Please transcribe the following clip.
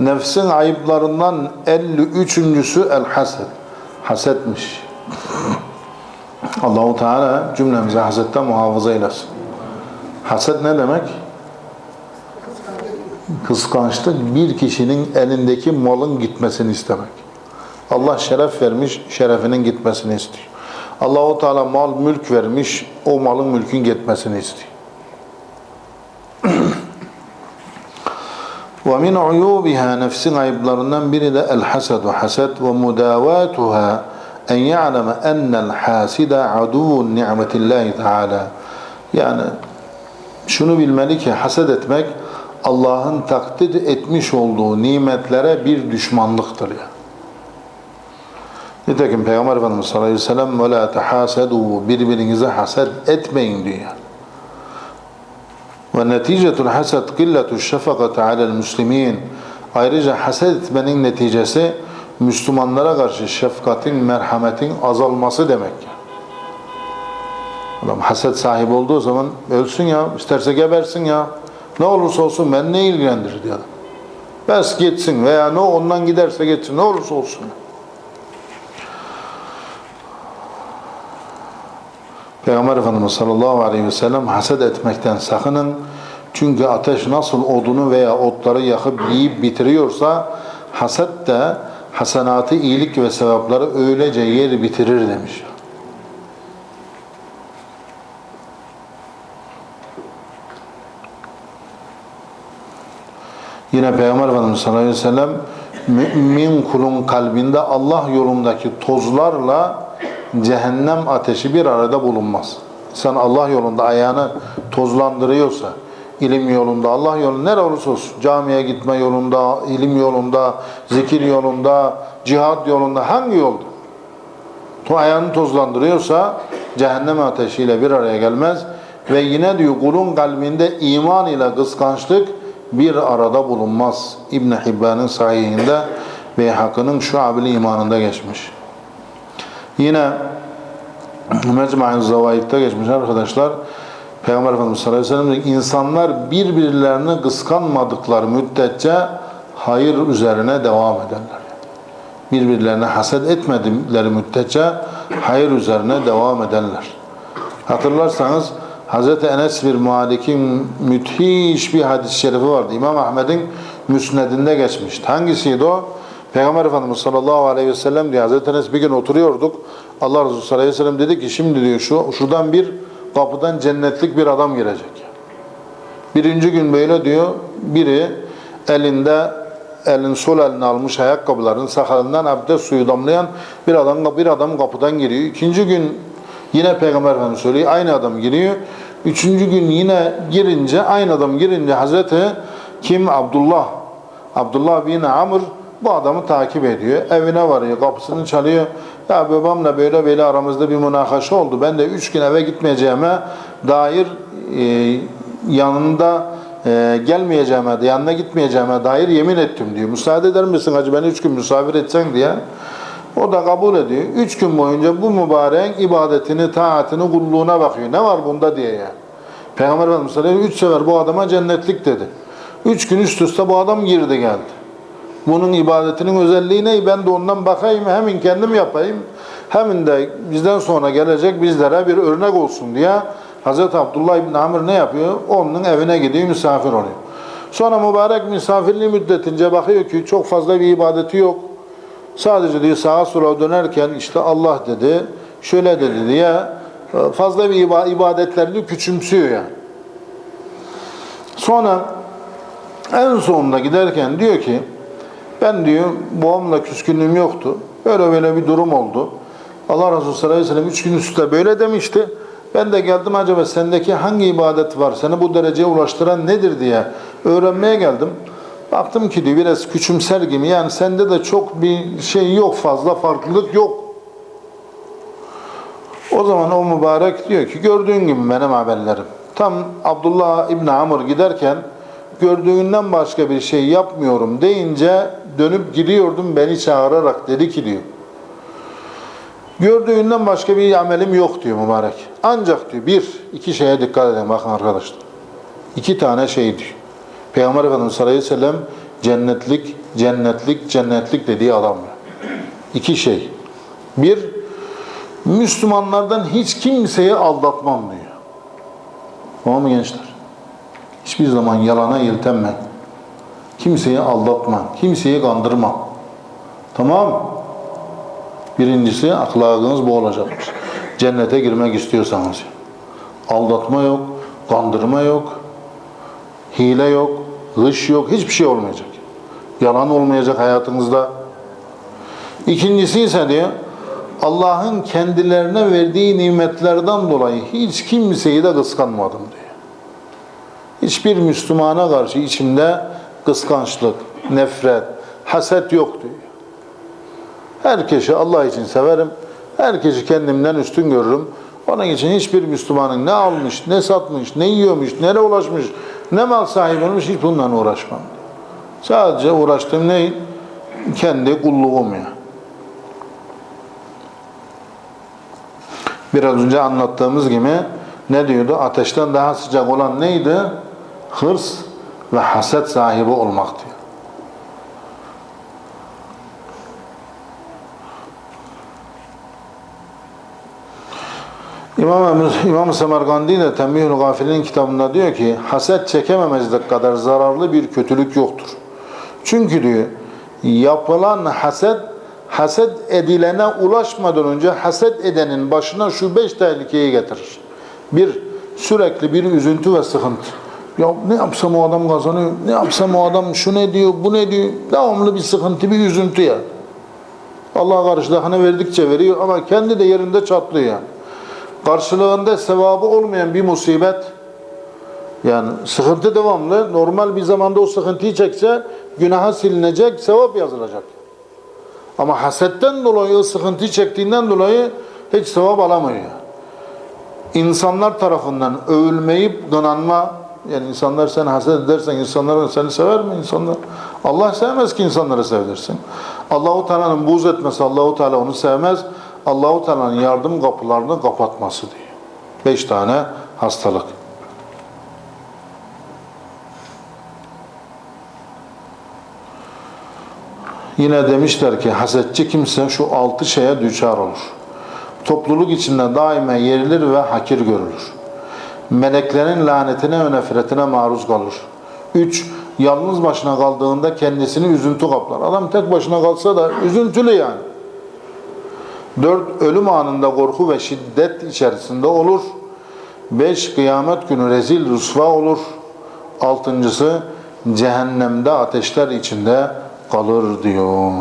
Nefsin ayıplarından 53.sü el hased. Hasetmiş. Allahu Teala cümlemizi hasetten muhafaza eylesin. Haset ne demek? Kıskançlık bir kişinin elindeki malın gitmesini istemek. Allah şeref vermiş, şerefinin gitmesini istiyor. Allahu Teala mal, mülk vermiş, o malın mülkün gitmesini istiyor. ومن عيوبها nefsin ayıplarından biri de el hased ve hased ve mudavatuha en ya'leme ennel haside aduvun ni'metillahi teala yani şunu bilmeli ki haset etmek Allah'ın takdir etmiş olduğu nimetlere bir düşmanlıktır ya. Nitekim Peygamber Efendimiz sallallahu aleyhi ve sellem ve la tehasedu birbirinize haset etmeyin diyor. Ve neticetul hased killetu şefakati alel muslimin. Ayrıca haset etmenin neticesi Müslümanlara karşı şefkatin, merhametin azalması demek. Adam haset sahibi olduğu zaman ölsün ya, isterse gebersin ya. Ne olursa olsun ben ne ilgilendirir diyor. Bes gitsin veya ne ondan giderse gitsin ne olursa olsun. Peygamber Efendimiz sallallahu aleyhi ve sellem haset etmekten sakının. Çünkü ateş nasıl odunu veya otları yakıp yiyip bitiriyorsa haset de hasenatı, iyilik ve sevapları öylece yer bitirir demiş. Yine Peygamber Efendimiz sallallahu aleyhi ve sellem mümin kulun kalbinde Allah yolundaki tozlarla cehennem ateşi bir arada bulunmaz. Sen Allah yolunda ayağını tozlandırıyorsa, ilim yolunda, Allah yolunda nere olursa olsun, camiye gitme yolunda, ilim yolunda, zikir yolunda, cihad yolunda, hangi yolda? Ayağını tozlandırıyorsa cehennem ateşiyle bir araya gelmez ve yine diyor kulun kalbinde iman ile kıskançlık bir arada bulunmaz. İbn Hibban'ın sahihinde ve Hakkı'nın şuab-ı imanında geçmiş. Yine Mecmu'un Zavahid'de geçmiş arkadaşlar. Peygamber Efendimiz sallallahu aleyhi ve sellem insanlar birbirlerini kıskanmadıkları müddetçe hayır üzerine devam ederler. Birbirlerine haset etmedikleri müddetçe hayır üzerine devam ederler. Hatırlarsanız Hz. Enes bir Malik'in müthiş bir hadis-i şerifi vardı. İmam Ahmed'in müsnedinde geçmişti. Hangisiydi o? Peygamber Efendimiz sallallahu aleyhi ve sellem diye Hazreti Enes bir gün oturuyorduk. Allah Resulü sallallahu aleyhi ve sellem dedi ki şimdi diyor şu şuradan bir kapıdan cennetlik bir adam girecek. Birinci gün böyle diyor biri elinde elin sol elini almış ayakkabıların sakalından abdest suyu damlayan bir adam bir adam kapıdan giriyor. İkinci gün yine Peygamber Efendimiz söylüyor aynı adam giriyor. Üçüncü gün yine girince aynı adam girince Hazreti kim Abdullah Abdullah bin Amr bu adamı takip ediyor. Evine varıyor, kapısını çalıyor. Ya babamla böyle böyle aramızda bir münakaşa oldu. Ben de üç gün eve gitmeyeceğime dair e, yanında e, gelmeyeceğime, yanına gitmeyeceğime dair yemin ettim diyor. Müsaade eder misin hacı beni üç gün misafir etsen diye. O da kabul ediyor. Üç gün boyunca bu mübarek ibadetini, taatini, kulluğuna bakıyor. Ne var bunda diye ya. Peygamber Efendimiz üç sefer bu adama cennetlik dedi. Üç gün üst üste bu adam girdi geldi. Bunun ibadetinin özelliği ne? Ben de ondan bakayım, hemen kendim yapayım. Hemen de bizden sonra gelecek bizlere bir örnek olsun diye Hazreti Abdullah İbn Amr ne yapıyor? Onun evine gidiyor, misafir oluyor. Sonra mübarek misafirliği müddetince bakıyor ki çok fazla bir ibadeti yok. Sadece diyor sağa sola dönerken işte Allah dedi, şöyle dedi diye fazla bir ibadetlerini küçümsüyor yani. Sonra en sonunda giderken diyor ki ben diyor babamla küskünlüğüm yoktu. Böyle böyle bir durum oldu. Allah Resulü sallallahu aleyhi ve sellem üç gün üstte böyle demişti. Ben de geldim acaba sendeki hangi ibadet var seni bu dereceye ulaştıran nedir diye öğrenmeye geldim. Baktım ki diyor biraz küçümser gibi yani sende de çok bir şey yok fazla farklılık yok. O zaman o mübarek diyor ki gördüğün gibi benim haberlerim. Tam Abdullah İbni Amr giderken gördüğünden başka bir şey yapmıyorum deyince dönüp gidiyordum beni çağırarak dedi ki diyor. Gördüğünden başka bir amelim yok diyor mübarek. Ancak diyor bir, iki şeye dikkat edin bakın arkadaşlar. İki tane şey diyor. Peygamber Efendimiz sallallahu aleyhi ve sellem cennetlik, cennetlik, cennetlik dediği adam. İki şey. Bir, Müslümanlardan hiç kimseyi aldatmam diyor. Tamam mı gençler? Hiçbir zaman yalana yeltenme. Kimseyi aldatma, kimseyi kandırma. Tamam? Birincisi ahlakınız bu olacakmış. Cennete girmek istiyorsanız. Aldatma yok, kandırma yok, hile yok, hış yok, hiçbir şey olmayacak. Yalan olmayacak hayatınızda. İkincisi ise diyor, Allah'ın kendilerine verdiği nimetlerden dolayı hiç kimseyi de kıskanmadım diyor. Hiçbir Müslümana karşı içimde kıskançlık, nefret, haset yok diyor. Herkesi Allah için severim. Herkesi kendimden üstün görürüm. Onun için hiçbir Müslümanın ne almış, ne satmış, ne yiyormuş, nereye ulaşmış, ne mal sahibi olmuş hiç bundan uğraşmam. Sadece uğraştığım ne? Kendi kulluğum ya. Biraz önce anlattığımız gibi ne diyordu? Ateşten daha sıcak olan neydi? Hırs ve haset sahibi olmak diyor. İmam, İmam Semerkandi de Tembihül Gafil'in kitabında diyor ki haset çekememezlik kadar zararlı bir kötülük yoktur. Çünkü diyor yapılan haset haset edilene ulaşmadan önce haset edenin başına şu beş tehlikeyi getirir. Bir, sürekli bir üzüntü ve sıkıntı. Ya ne yapsam o adam kazanıyor, ne yapsam o adam şu ne diyor, bu ne diyor. Devamlı bir sıkıntı, bir üzüntü ya. Allah karşılığını verdikçe veriyor ama kendi de yerinde çatlıyor. Karşılığında sevabı olmayan bir musibet, yani sıkıntı devamlı, normal bir zamanda o sıkıntıyı çekse günaha silinecek, sevap yazılacak. Ama hasetten dolayı o sıkıntıyı çektiğinden dolayı hiç sevap alamıyor. İnsanlar tarafından övülmeyip kınanma, yani insanlar sen haset edersen insanlar seni sever mi insanlar? Allah sevmez ki insanları sevdirsin. Allahu Teala'nın buğz etmesi Allahu Teala onu sevmez. Allahu Teala'nın yardım kapılarını kapatması diyor. Beş tane hastalık. Yine demişler ki hasetçi kimse şu altı şeye düçar olur. Topluluk içinde daima yerilir ve hakir görülür. Meleklerin lanetine ve nefretine maruz kalır. Üç, yalnız başına kaldığında kendisini üzüntü kaplar. Adam tek başına kalsa da üzüntülü yani. Dört, ölüm anında korku ve şiddet içerisinde olur. Beş, kıyamet günü rezil rüsva olur. Altıncısı, cehennemde ateşler içinde kalır diyor.